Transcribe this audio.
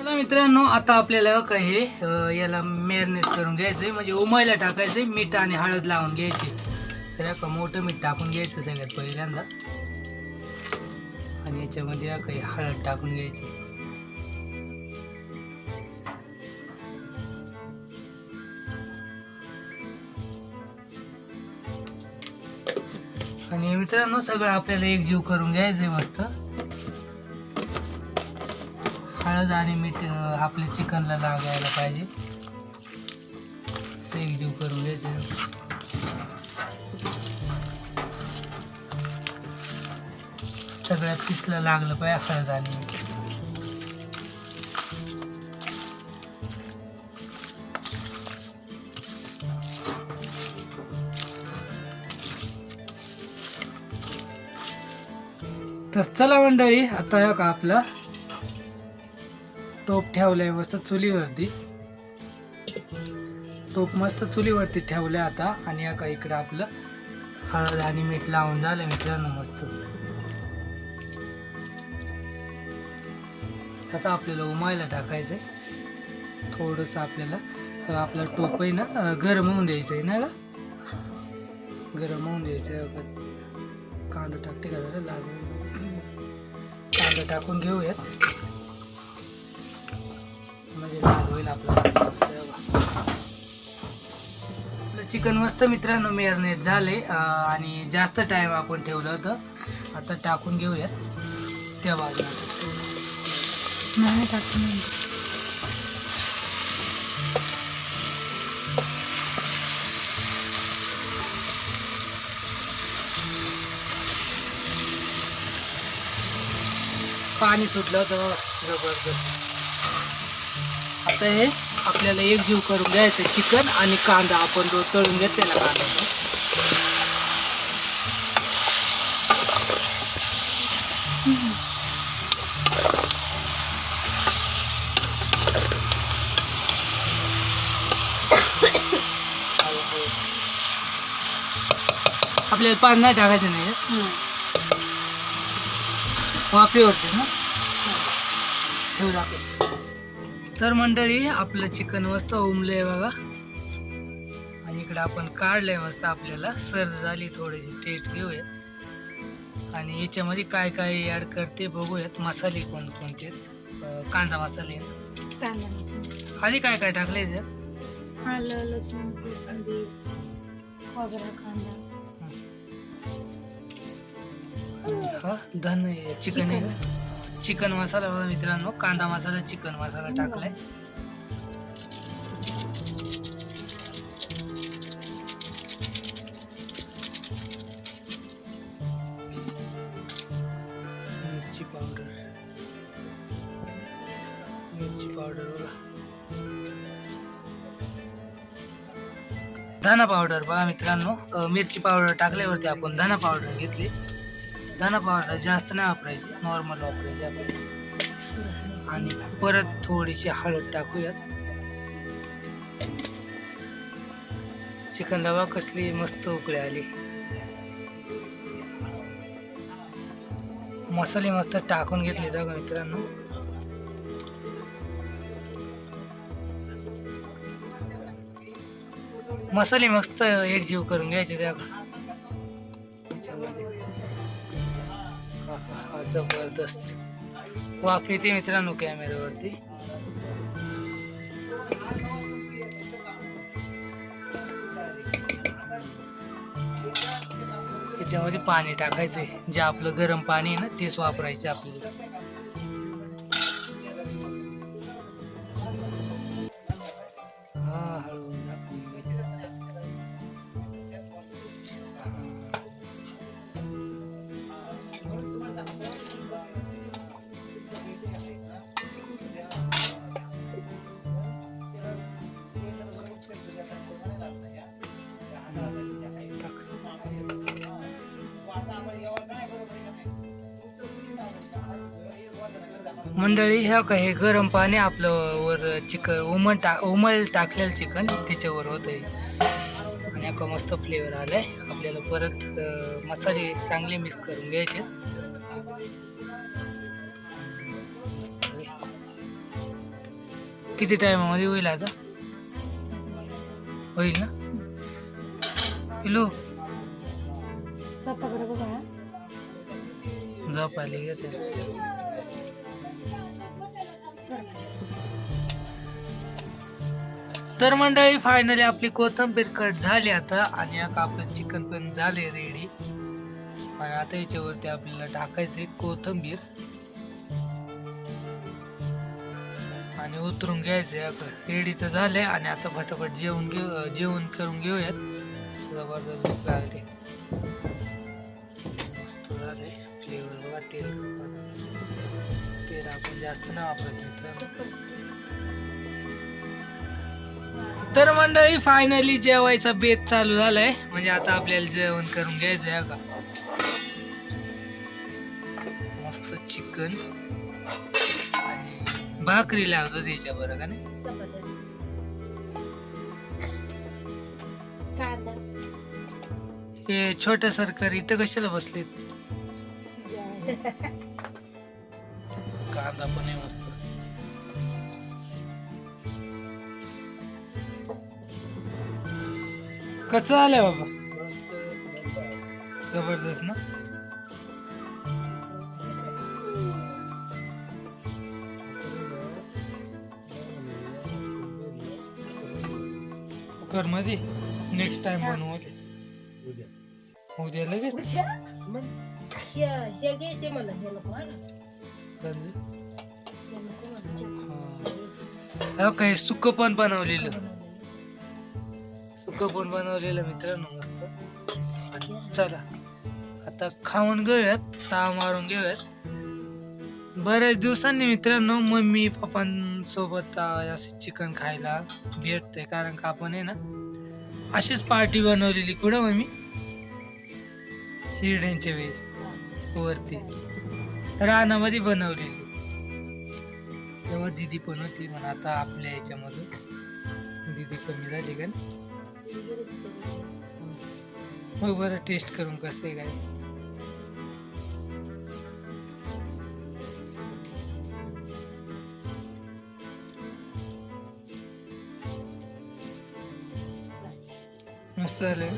चला मित्रांनो आता आपल्याला काय हे याला मॅरिनेट करून घ्यायचंय. म्हणजे उमायला टाकायचंय मीठ आणि हळद लावून घ्यायची. तर या का मोठं मीठ टाकून घ्यायचं सगळ्यात पहिल्यांदा. आणि याच्यामध्ये काही हळद टाकून घ्यायची. आणि मित्रांनो सगळं आपल्याला एकजीव करून घ्यायचंय मस्त. हळद आणि मीठ आपल्या चिकनला लागायला पाहिजे. असं एकजीव करून घ्यायचं. सगळ्या पिसला लागलं पाहिजे हळद आणि मीठ. तर चला मंडळी आता का आपला टोप ठेवलाय मस्त चुलीवरती. टोप मस्त चुलीवरती ठेवलाय आता. आणि आता इकडं आपलं हळद आणि मीठ लावून झालं मित्रांनो मस्त. आता आपल्याला उमायला टाकायचंय. थोडस आपल्याला आपलं आपला टोप आहे ना गरम होऊन द्यायचं आहे ना ग गरम होऊन द्यायचं आहे कांदा टाकते का जरा? लागून कांदा टाकून घेऊयात. म्हणजे लाल होईल आपलं. आपलं चिकन मस्त मित्रांनो मॅरिनेट झाले. आणि जास्त टाइम आपण ठेवलं होतं. आता टाकून घेऊयात. त्या बाजूला नाही टाकून पाणी सुटलं होतं जबरदस्त. आता हे आपल्याला एक जीव करून घ्यायचं चिकन आणि कांदा. आपण जो तळून घेतलेला कांदा. आपल्याला पाणी नाही टाकायचं नाही. वाफेवरती ना? ठेवू लागेल तर मंडळी आपलं चिकन मस्त उमलंय बघा. आणि इकडे आपण काढलंय मस्त आपल्याला. सर्ज झाली थोडीशी टेस्ट घेऊयात. आणि याच्यामध्ये काय काय ॲड करते बघूयात. मसाले कोणकोणते कांदा मसाले. आणि काय काय टाकले त्यात? हा धन चिकन आहे. चिकन मसाला बघा मित्रांनो कांदा मसाला चिकन मसाला टाकलाय. मिरची पावडर. मिरची पावडर बघा. धना पावडर बघा मित्रांनो. मिरची पावडर टाकल्यावरती आपण धना पावडर घेतली. धना पावडर जास्त नाही वापरायची नॉर्मल वापरायची आपण आणि परत थोडीशी हळद टाकूयात. चिकन बघा कसली मस्त उकळी आली. मसाले मस्त टाकून घेतले तर मित्रांनो. मसाले मस्त एक जीव करून घ्यायचे त्या जबरदस्त. वाफ येते मित्रांनो कॅमेऱ्यावरती. याच्यामध्ये पाणी टाकायचंय. जे आपलं गरम पाणी आहे ना तेच वापरायचे आपल्याला. मंडळी ह्या का हे गरम पाणी आपलं वर चिकन उमल टा उमल टाकलेलं चिकन त्याच्यावर होत आहे आणि का मस्त फ्लेवर आलाय. आपल्याला परत मसाले चांगले मिक्स करून घ्यायचे. किती टायमामध्ये होईल आता? होईल ना? पिलू पप्पाकडे बघा हा. झोप आली का? तर मंडळी फायनली आपली कोथंबीर कट झाली आता आणि आपलं चिकन पण झाले रेडी आणि आता याच्यावरती आपल्याला टाकायचंय कोथंबीर. आणि उतरून घ्यायचंय रेडी तर झालंय आणि आता फटाफट जेवण घेऊ जेवण करून घेऊयात. जबरदस्त भूक आपण जास्त नाही वापरत मित्रांनो तर मंडळी फायनली जेवायचा बेत चालू झालाय. म्हणजे आता आपल्याला जेवण करून घ्यायचंय का मस्त चिकन आणि भाकरी लागतो त्याच्या बरं का नाही? कांदा. हे छोट्या सरकार इथं कशाला बसलेत? कांदा पण आहे मस्त. कसं आलंय बाबा? जबरदस्त ना? कुकरमध्ये नेक्स्ट टाइम बनवू उद्या? लगेच चालेल. हा. हो काय सुक पण बनवलेलं. सुक पण बनवलेलं मित्रांनो मस्त. चला आता खाऊन घेऊयात ता मारून घेऊयात. बऱ्याच दिवसांनी मित्रांनो मम्मी पप्पांसोबत असं चिकन खायला भेटतंय कारण का आपण आहे ना अशीच पार्टी बनवलेली. कुठं मम्मी? शिर्ड्यांच्या वेळेस वरती. रानामध्ये बनवलेली. तेव्हा दिदी पण होती पण आता आपल्या याच्यामधून दिदी कमी झाली का? मग बरं टेस्ट करून कसं आहे काय? मस्त झालं